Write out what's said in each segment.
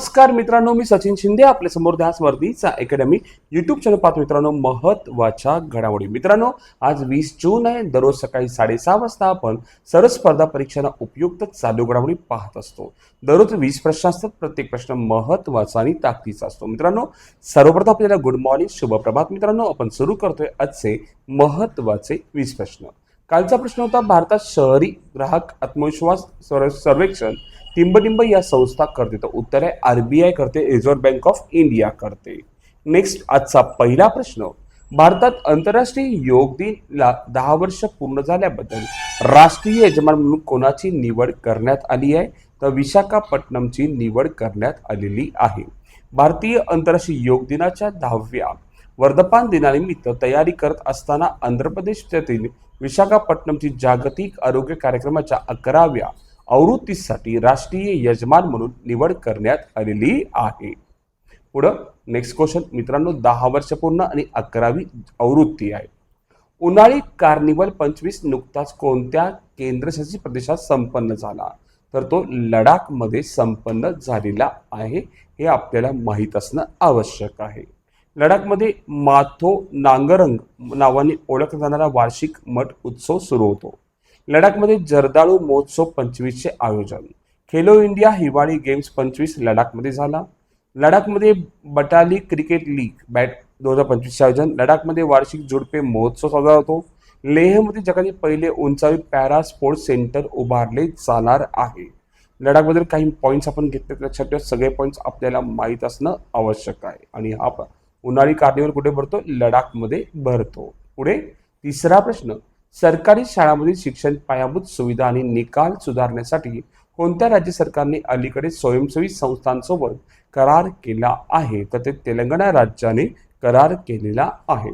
नमस्कार मित्रांनो मी सचिन शिंदे आपल्यासमोर ध्यास अकॅडमी युट्यूब चॅनल पाहतो मित्रांनो महत्त्वाच्या घडामोडी. मित्रांनो आज वीस जून आहे दररोज सकाळी साडेसहा वाजता आपण सर्व स्पर्धा परीक्षांना उपयुक्त चालू घडामोडी पाहत असतो. दररोज वीस प्रश्न असतात प्रत्येक प्रश्न महत्त्वाचा आणि ताकदीचा असतो. मित्रांनो सर्वप्रथम आपल्याला गुड मॉर्निंग शुभप्रभात मित्रांनो आपण सुरू करतोय आजचे महत्त्वाचे वीस प्रश्न. कालचा प्रश्न होता भारतात शहरी ग्राहक आत्मविश्वास सर्वेक्षण टिंबटिंब या संस्था करते. तर उत्तर आहे आरबीआय करते रिझर्व्ह बँक ऑफ इंडिया करते. नेक्स्ट आजचा पहिला प्रश्न. भारतात आंतरराष्ट्रीय योग दिन ला दहा वर्ष पूर्ण झाल्याबद्दल राष्ट्रीय यजमान म्हणून कोणाची निवड करण्यात आली आहे? तर विशाखापट्टणमची निवड करण्यात आलेली आहे. भारतीय आंतरराष्ट्रीय योग दिनाच्या दहाव्या वर्धपान दिनानिमित्त तयारी करत असताना आंध्र प्रदेशातील विशाखापट्टणमची जागतिक आरोग्य कार्यक्रमाच्या अकराव्या आवृत्तीसाठी राष्ट्रीय यजमान म्हणून निवड करण्यात आलेली आहे. पुढं नेक्स्ट क्वेश्चन मित्रांनो दहा वर्ष पूर्ण आणि अकरावी आवृत्ती आहे. उन्हाळी कार्निवल पंचवीस नुकताच कोणत्या केंद्रशासित प्रदेशात संपन्न झाला? तर तो लडाखमध्ये संपन्न झालेला आहे हे आपल्याला माहीत असणं आवश्यक आहे. लडाखमध्ये माथो नांगरंग नावाने ओळखला जाणारा वार्षिक मठ उत्सव सुरू होतो. लडाखमध्ये जर्दाळू महोत्सव पंचवीसचे आयोजन. खेलो इंडिया हिवाळी गेम्स पंचवीस लडाखमध्ये झाला. लडाखमध्ये बटाली क्रिकेट लीग बॅट दोन हजार पंचवीसचे आयोजन. लडाखमध्ये वार्षिक जोडपे महोत्सव साजरा होतो. लेहमध्ये जगातील पहिले उंचावी पॅरा स्पोर्ट्स सेंटर उभारले जाणार आहे. लडाखबद्दल काही पॉईंट्स आपण घेतले तर लक्षात ठेवा. सगळे पॉईंट्स आपल्याला माहीत असणं आवश्यक आहे. आणि हा उन्हाळी कार्निवल कुठे भरतो? लडाखमध्ये भरतो. पुढे तिसरा प्रश्न. सरकारी शाळांमधील शिक्षण पायाभूत सुविधा आणि निकाल सुधारण्यासाठी कोणत्या राज्य सरकारने अलीकडे स्वयंसेवी संस्थांसोबत करार केला आहे? तर ते तेलंगणा राज्याने करार केलेला आहे.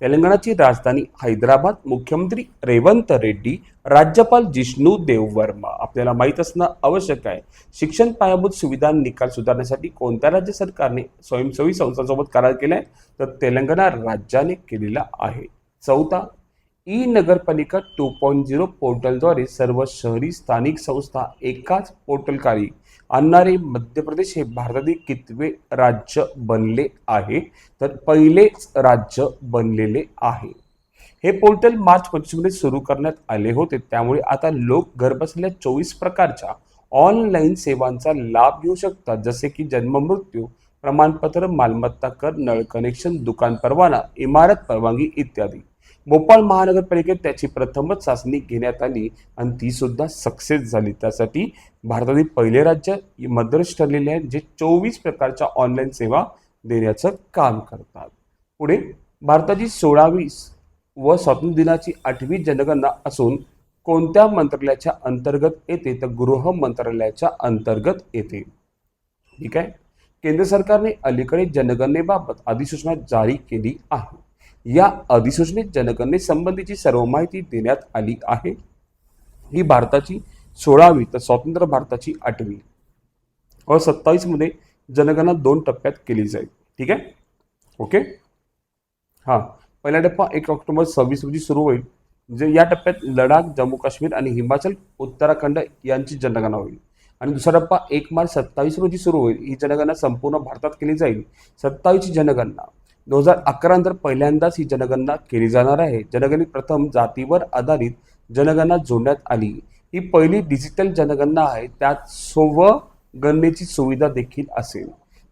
तेलंगणाची राजधानी हैदराबाद मुख्यमंत्री रेवंत रेड्डी राज्यपाल जिष्णू देववर्मा. आपल्याला माहीत असणं आवश्यक आहे. शिक्षण पायाभूत सुविधा निकाल सुधारण्यासाठी कोणत्या राज्य सरकारने स्वयंसेवी संस्थांसोबत करार केलाय? तर तेलंगणा राज्याने केलेला आहे. चौथा ई नगरपालिका टू पॉईंट झिरो पोर्टलद्वारे सर्व शहरी स्थानिक संस्था एकाच पोर्टलकारी आणणारे मध्य प्रदेश हे भारतातील कितवे राज्य बनले आहे? तर पहिलेच राज्य बनलेले आहे. हे पोर्टल मार्च पंचवीसमध्ये सुरू करण्यात आले होते. त्यामुळे आता लोक घरबसल्या चोवीस प्रकारच्या ऑनलाईन सेवांचा लाभ घेऊ शकतात. जसे की जन्ममृत्यू प्रमाणपत्र मालमत्ता कर नळ कनेक्शन दुकान परवाना इमारत परवानगी इत्यादी. भोपाळ महानगरपालिकेत त्याची प्रथमच चाचणी घेण्यात आली आणि ती सुद्धा सक्सेस झाली. त्यासाठी भारतातील पहिले राज्य मद्रस ठरलेले आहे जे चोवीस प्रकारच्या ऑनलाईन सेवा देण्याचं काम करतात. पुढे भारताची सोळावी व स्वातंत्र्य दिनाची आठवी जनगणना असून कोणत्या मंत्रालयाच्या अंतर्गत येते? तर गृह मंत्रालयाच्या अंतर्गत येते. ठीक आहे? केंद्र सरकारने अलीकडे जनगणनेबाबत अधिसूचना जारी केली आहे. या अधिसूचनेत जनगणने संबंधीची सर्व माहिती देण्यात आली आहे ही भारताची सोळावी तर स्वतंत्र भारताची आठवी. व सत्तावीसमध्ये जनगणना दोन टप्प्यात केली जाईल. ठीक आहे? ओके? हां. पहिला टप्पा एक ऑक्टोबर सव्वीस रोजी सुरू होईल जे या टप्प्यात लडाख जम्मू काश्मीर आणि हिमाचल उत्तराखंड यांची जनगणना होईल. आणि दुसरा टप्पा एक मार्च सत्तावीस रोजी सुरू होईल ही जनगणना संपूर्ण भारतात केली जाईल. सत्तावीसची जनगणना दोन हजार अकरा नंतर पहिल्यांदाच ही जनगणना केली जाणार आहे. जनगणनेत प्रथम जातीवर आधारित जनगणना जोडण्यात आली. ही पहिली डिजिटल जनगणना आहे. त्यात सोव गणनेची सुविधा देखील असेल.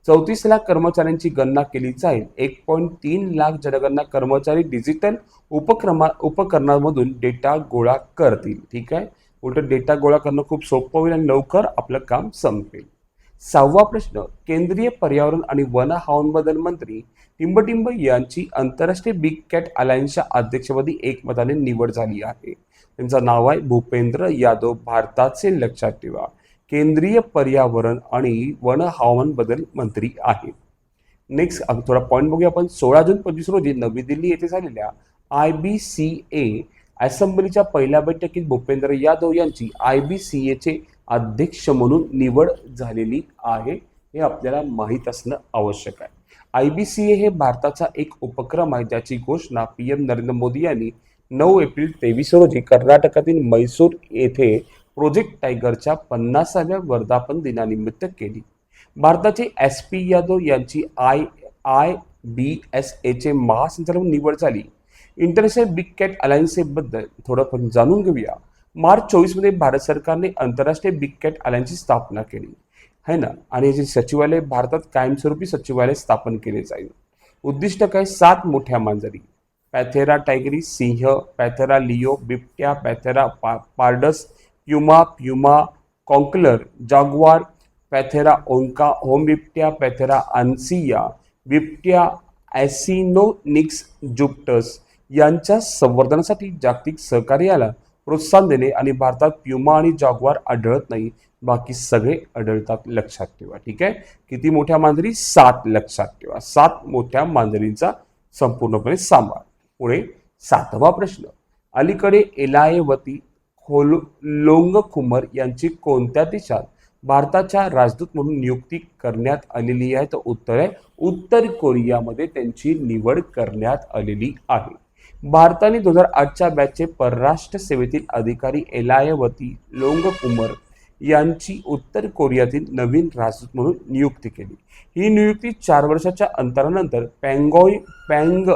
चौतीस लाख कर्मचाऱ्यांची गणना केली जाईल. एक पॉईंट तीन लाख जनगणना कर्मचारी डिजिटल उपक्रमा उपकरणामधून डेटा गोळा करतील. ठीक आहे? उलट डेटा गोळा करणं खूप सोपं होईल आणि लवकर आपलं काम संपेल. सहावा प्रश्न केंद्रीय पर्यावरण आणि वन हवामान मंत्री टिंबटिंब यांची आंतरराष्ट्रीय बिग कॅट अलायन्सच्या अध्यक्षपदी एकमताने निवड झाली आहे. त्यांचं नाव आहे भूपेंद्र यादव. भारताचे लक्षात ठेवा केंद्रीय पर्यावरण आणि वन हवामान बदल मंत्री आहेत. नेक्स्ट थोडा पॉईंट बघूया आपण. सोळा जून पंचवीस रोजी नवी दिल्ली येथे झालेल्या आय बी सी ए असेंब्लीच्या पहिल्या बैठकीत भूपेंद्र यादव यांची आय बी सी एचे अध्यक्ष म्हणून निवड झालेली आहे हे आपल्याला माहीत असणं आवश्यक आहे. आय बी सी ए हे भारताचा एक उपक्रम आहे ज्याची घोषणा पी एम नरेंद्र मोदी यांनी नऊ एप्रिल तेवीस रोजी कर्नाटकातील मैसूर येथे प्रोजेक्ट टायगरच्या पन्नासाव्या वर्धापन दिनानिमित्त केली. भारताचे एस पी यादव यांची आय आय बी एस एचे महासंचालक निवड झाली. इंटरनॅशनल बिग कॅट अलायन्सेबद्दल थोडं पण जाणून घेऊया. मार्च चोवीसमध्ये भारत सरकारने आंतरराष्ट्रीय बिग कॅट आल्यांची स्थापना केली. है ना? आणि याचे सचिवालय भारतात कायमस्वरूपी सचिवालय स्थापन केले जाईल. उद्दिष्ट काय? सात मोठ्या मांजरी. पॅथेरा टायगरी सिंह पॅथेरा लिओ बिबट्या पॅथेरा पा pardus puma puma concolor jaguar Panthera onca home बिबट्या पॅथेरा अन्सिया बिबट्या ॲसिनोनिक्स जुप्टस यांच्या संवर्धनासाठी जागतिक सहकार्याला प्रोत्साहन देणे आणि भारतात प्युमा आणि जागवार आढळत नाही बाकी सगळे आढळतात लक्षात ठेवा ठीक आहे? किती मोठ्या मांजरी? सात लक्षात ठेवा. सात मोठ्या मांजरींचा संपूर्णपणे सांभाळ. पुढे सातवा प्रश्न. अलीकडे एलायवती खोल लोंगकुमर यांची कोणत्या देशात भारताच्या राजदूत म्हणून नियुक्ती करण्यात आलेली आहे? तर उत्तर आहे उत्तर कोरियामध्ये त्यांची निवड करण्यात आलेली आहे. भारताने दोन हजार आठच्या बॅचचे परराष्ट्र सेवेतील अधिकारी एलायवती लोंगकुमर यांची उत्तर कोरियातील नवीन राजदूत म्हणून नियुक्ती केली. ही नियुक्ती चार वर्षाच्या अंतरानंतर पँगॉय पँग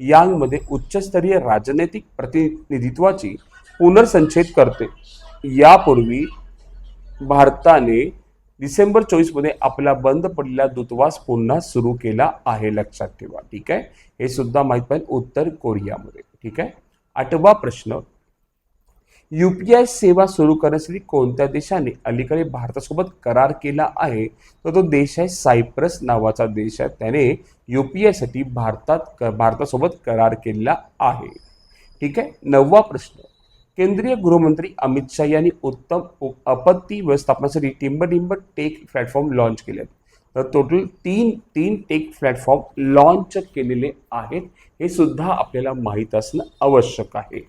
यांगमध्ये उच्चस्तरीय राजनैतिक प्रतिनिधित्वाची पुनर्संचयित करते. यापूर्वी भारताने डिसेंबर चोवीसमध्ये आपला बंद पडलेला दूतावास पुन्हा सुरू केला आहे. लक्षात ठेवा. ठीक आहे? हे सुद्धा माहीत पाहिजे उत्तर कोरियामध्ये. ठीक आहे? आठवा प्रश्न. यूपीआय सेवा सुरू करण्यासाठी कोणत्या देशाने अलीकडे भारतासोबत करार केला आहे? तर तो देश आहे सायप्रस नावाचा देश आहे. त्याने यूपीआयसाठी भारतात भारतासोबत करार केला आहे. ठीक आहे? नववा प्रश्न. केंद्रीय गृहमंत्री अमित शाह यांनी उत्तम आपत्ती व्यवस्थापनासाठी टिंबटिंब टेक प्लॅटफॉर्म लॉन्च केले आहेत. तर टोटल तीन तीन टेक प्लॅटफॉर्म लॉन्च केलेले आहेत. हे सुद्धा आपल्याला माहीत असणं आवश्यक आहे.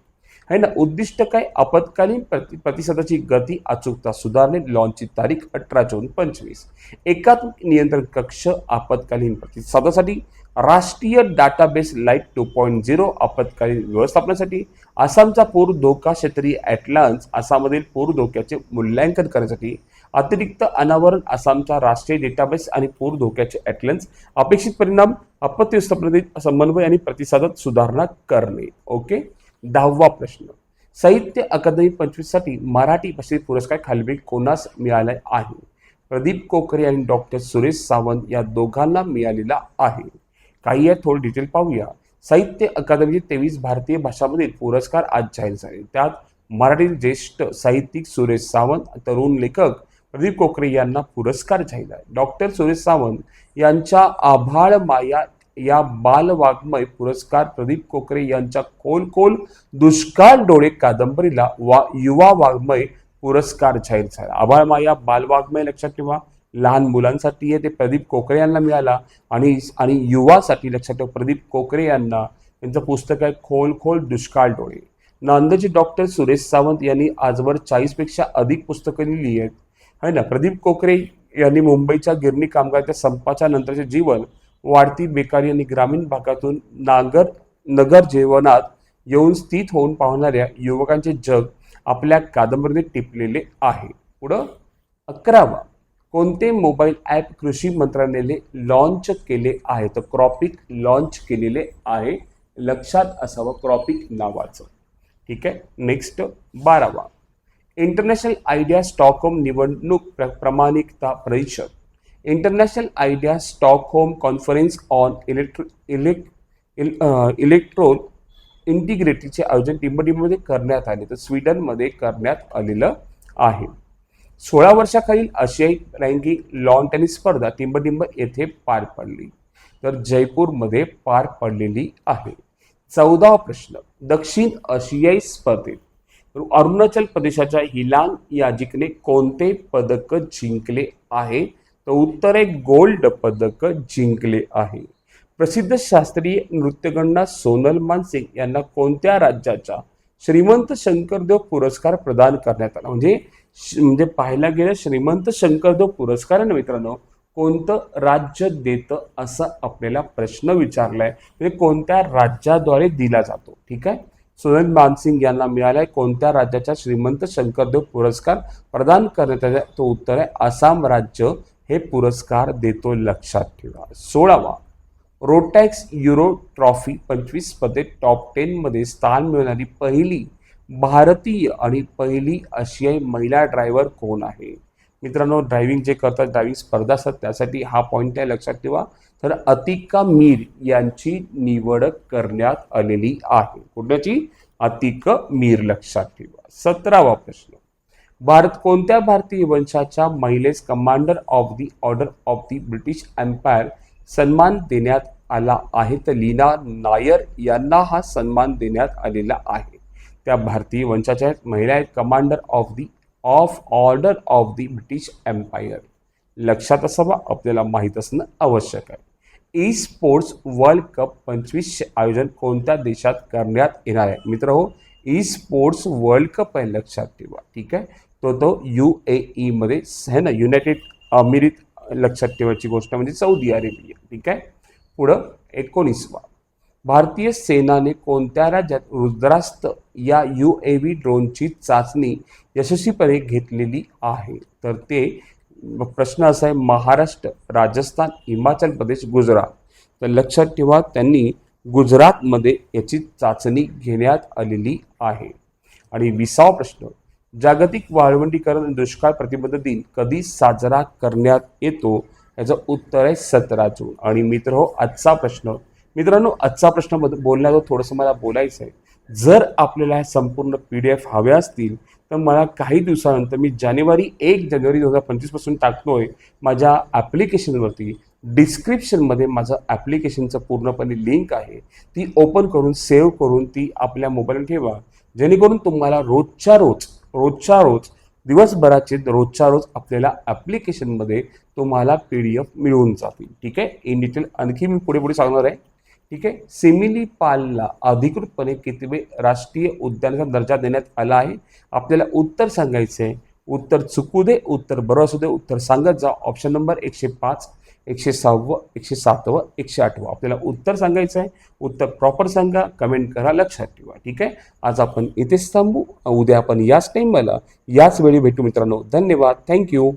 है ना? उद्दिष्ट काय? आपत्कालीन प्रति प्रतिसादाची गती अचूकता सुधारणे. लॉन्चची तारीख अठरा जून पंचवीस. एकात्मिक नियंत्रण कक्ष आपत्कालीन प्रतिसादासाठी राष्ट्रीय database light two point zero आपत्कालीन व्यवस्थापनासाठी आसामचा पूर धोका क्षेत्रीय ॲटलान्स आसाममधील पूर धोक्याचे मूल्यांकन करण्यासाठी अतिरिक्त अनावरण आसामचा राष्ट्रीय डेटाबेस आणि पूर धोक्याचे ॲटलन्स अपेक्षित परिणाम आपत्ती व्यवस्थापनातील समन्वय आणि प्रतिसादात सुधारणा करणे. ओके? दहावा प्रश्न. साहित्य अकादमी पंचवीससाठी मराठी भाषेत पुरस्कार खालील कोणास मिळाला आहे? प्रदीप कोकरे आणि डॉक्टर सुरेश सावंत या दोघांना मिळालेला आहे. काही या थोडं डिटेल पाहूया. साहित्य अकादमीचे तेवीस भारतीय भाषामधील पुरस्कार आज जाहीर झाले. त्यात मराठीतील ज्येष्ठ साहित्यिक सुरेश सावंत तरुण लेखक प्रदीप कोकरे यांना पुरस्कार जाहीर आहे. डॉक्टर सुरेश सावंत यांच्या आभाळ माया या बालवाग्मय पुरस्कार प्रदीप कोकरे यांच्या खोल खोल दुष्काळ डोळे कादंबरीला वा युवा वाङ्मय पुरस्कार जाहीर झाला. आभाळ माया बालवाग्मय लक्षात ठेवा. लहान मुलांसाठी आहे ते प्रदीप कोकरे यांना मिळाला. आणि आणि युवासाठी लक्षात ठेव प्रदीप कोकरे यांना यांचं पुस्तक आहे खोल खोल दुष्काळ डोळे. नांदेडचे डॉक्टर सुरेश सावंत यांनी आजवर चाळीसपेक्षा अधिक पुस्तकं लिहिली आहेत. है ना? प्रदीप कोकरे यांनी मुंबईच्या गिरणी कामगाराच्या संपाच्या नंतरचे जीवन वाढती बेकारी आणि ग्रामीण भागातून नागर नगर जीवनात येऊन स्थित होऊन पाहणाऱ्या युवकांचे जग आपल्या कादंबरीने टिपलेले आहे. पुढं अकरावा. कोणते मोबाईल ॲप कृषी मंत्रालयाने लॉन्च केले आहे? तर क्रॉपिक लॉन्च केलेले आहे. लक्षात असावं क्रॉपिक नावाचं. ठीक आहे? नेक्स्ट बारावा. इंटरनॅशनल आयडिया स्टॉकहोम निवडणूक प्र प्रमाणिकता परिषद. International IDEA Stockholm conference on electro इलेक् ill electoral इंटिग्रिटीचे आयोजन टिंबटिंबमध्ये करण्यात आले. तर स्वीडनमध्ये करण्यात आलेलं आहे. सोळा वर्षाखालील आशियाई रँकिंग लॉन टेनिस स्पर्धा टिंबटिंब येथे पार पडली. तर जयपूरमध्ये पार पडलेली आहे. चौदा प्रश्न. दक्षिण आशियाई स्पर्धेत. अरुणाचल प्रदेशाच्या हिलांग याजिकने कोणते पदक जिंकले आहे? तर उत्तर गोल्ड पदक जिंकले आहे. प्रसिद्ध शास्त्रीय नृत्यगणना सोनल मानसिंग यांना कोणत्या राज्याचा श्रीमंत शंकरदेव पुरस्कार प्रदान करण्यात आला? म्हणजे म्हणजे पाहायला गेलं श्रीमंत शंकरदेव पुरस्कार आहे ना मित्रांनो कोणतं राज्य देतं असा आपल्याला प्रश्न विचारलाय. म्हणजे कोणत्या राज्याद्वारे दिला जातो ठीक आहे? सोनल मानसिंग यांना मिळालाय कोणत्या राज्याचा श्रीमंत शंकरदेव पुरस्कार प्रदान करण्यात आला तो उत्तर आहे आसाम राज्य हे पुरस्कार देतो लक्षात ठेवा. सोळावा रोटॅक्स युरो ट्रॉफी पंचवीस स्पर्धेत टॉप टेनमध्ये स्थान मिळवणारी पहिली भारतीय आणि पहिली आशियाई महिला ड्रायव्हर कोण आहे? मित्रांनो ड्रायव्हिंग जे करतात ड्रायव्हिंग स्पर्धा असतात त्यासाठी हा पॉईंट आहे लक्षात ठेवा. तर अतिका मीर यांची निवड करण्यात आलेली आहे. कुठल्याची? अतिक मीर लक्षात ठेवा. सतरावा प्रश्न. भारत कोणत्या भारतीय वंशाच्या महिलेस commander of the order of the British Empire सन्मान देण्यात आला आहे? तर लीना नायर यांना हा सन्मान देण्यात आलेला आहे. त्या भारतीय वंशाच्या आहेत महिला आहेत. Commander of the of order of the British Empire लक्षात असावा आपल्याला माहीत असणं आवश्यक आहे. ई स्पोर्ट्स वर्ल्ड कप पंचवीसचे आयोजन कोणत्या देशात करण्यात येणार आहे? मित्र हो ई स्पोर्ट्स वर्ल्ड कप आहे लक्षात ठेवा. ठीक आहे? तो तो यू ए ईमध्ये है ना? युनायटेड अमिरीत लक्षात ठेवायची गोष्ट म्हणजे सौदी अरेबिया ठीक आहे? पुढं एकोणीसवा. भारतीय सेनाने कोणत्या राज्यात रुद्रास्त या यू ए व्ही ड्रोनची चाचणी यशस्वीपणे घेतलेली आहे? तर ते प्रश्न असा आहे महाराष्ट्र राजस्थान हिमाचल प्रदेश गुजरात. तर लक्षात ठेवा त्यांनी गुजरातमध्ये याची चाचणी घेण्यात आलेली आहे. आणि विसावा प्रश्न जागतिक वाळवंटीकरण दुष्काळ प्रतिबंध दिन कधी साजरा करण्यात येतो? याचं उत्तर आहे सतरा जून. आणि मित्र हो आजचा प्रश्न मित्रांनो आजचा प्रश्न बोलण्याचं थोडंसं मला बोलायचं आहे जर आपल्याला ह्या संपूर्ण पी डी एफ हव्या असतील तर मला काही दिवसानंतर मी जानेवारी एक जानेवारी दोन हजार पंचवीसपासून टाकतोय माझ्या ॲप्लिकेशनवरती. डिस्क्रिप्शनमध्ये माझं ॲप्लिकेशनचं पूर्णपणे लिंक आहे. ती ओपन करून सेव्ह करून ती आपल्या मोबाईलवर ठेवा. जेणेकरून तुम्हाला रोजच्या रोज रोजच्या रोज दिवसभराचे रोजच्या रोज आपल्याला ॲप्लिकेशनमध्ये तुम्हाला पी डी एफ मिळून जातील. ठीक आहे? इन डिटेल आणखी मी पुढे पुढे सांगणार आहे. ठीक आहे? सिमिली पालला अधिकृतपणे कितवे राष्ट्रीय उद्यानाचा दर्जा देण्यात आला आहे? आपल्याला उत्तर सांगायचं आहे उत्तर चुकू दे उत्तर बरोबर असू दे उत्तर सांगत जा. ऑप्शन नंबर एकशे पाच एकशे सहावं एकशे सातवं एकशे आठवं. आपल्याला उत्तर सांगायचं आहे उत्तर प्रॉपर सांगा कमेंट करा लक्षात ठेवा. ठीक आहे? आज आपण इथेच थांबू. उद्या आपण याच टाईमला याच वेळी भेटू मित्रांनो. धन्यवाद. थँक्यू